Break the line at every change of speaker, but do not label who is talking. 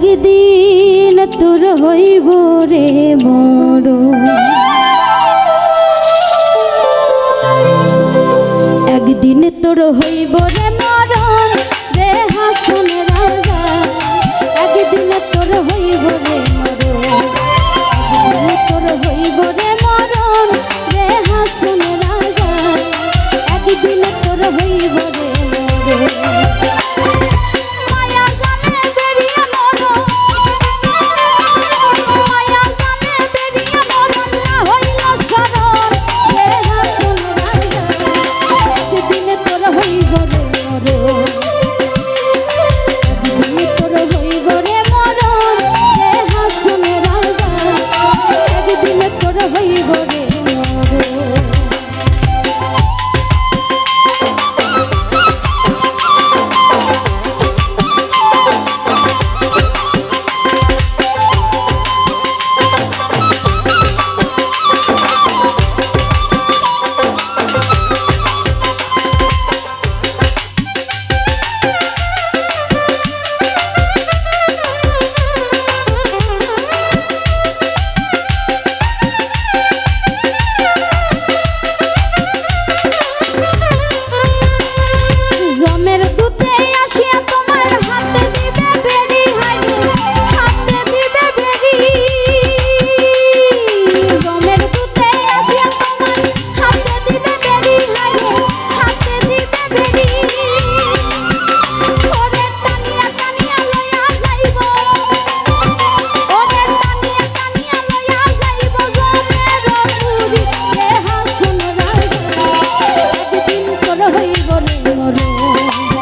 একদিন তোর হইব রে বড় একদিন তোর হইব রে মরণ রে হাসন রাজা। একদিন তোর হইব রে তোর হইব রে রে তোর you Bye. হইব রে মরণ